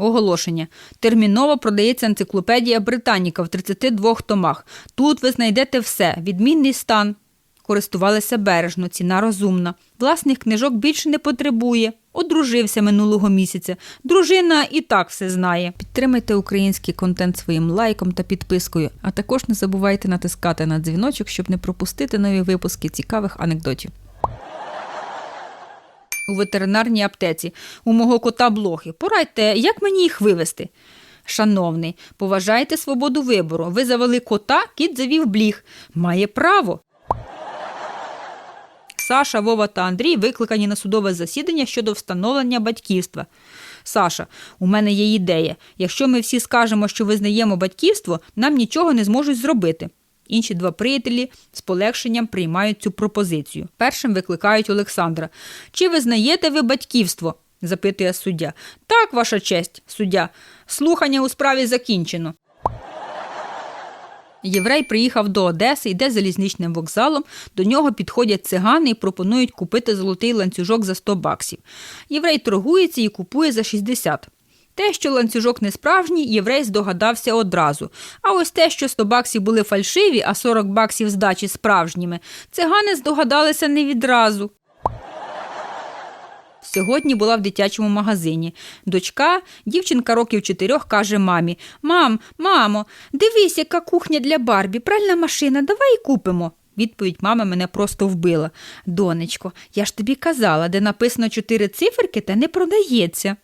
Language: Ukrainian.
Оголошення. Терміново продається енциклопедія Британіка в 32 томах. Тут ви знайдете все: відмінний стан. Користувалися бережно, ціна розумна. Власних книжок більше не потребує. Одружився минулого місяця. Дружина і так все знає. Підтримайте український контент своїм лайком та підпискою, а також не забувайте натискати на дзвіночок, щоб не пропустити нові випуски цікавих анекдотів. У ветеринарній аптеці у мого кота блохи. Порадьте, як мені їх вивести? Шановний, поважайте свободу вибору. Ви завели кота, кіт завів бліг. Має право. Саша, Вова та Андрій викликані на судове засідання щодо встановлення батьківства. Саша, у мене є ідея. Якщо ми всі скажемо, що визнаємо батьківство, нам нічого не зможуть зробити. Інші два приятелі з полегшенням приймають цю пропозицію. Першим викликають Олександра. Чи визнаєте ви батьківство? запитує суддя. Так, ваша честь, суддя. Слухання у справі закінчено. Єврей приїхав до Одеси, йде залізничним вокзалом. До нього підходять цигани і пропонують купити золотий ланцюжок за 100 баксів. Єврей торгується і купує за 60. Те, що ланцюжок не справжній, єврей здогадався одразу. А ось те, що 100 баксів були фальшиві, а 40 баксів здачі справжніми, цигани здогадалися не відразу. Сьогодні була в дитячому магазині. Дочка, дівчинка років чотирьох, каже мамі: Мам, мамо, дивись, яка кухня для Барбі, пральна машина, давай купимо. Відповідь мами мене просто вбила. Донечко, я ж тобі казала, де написано чотири циферки, те не продається.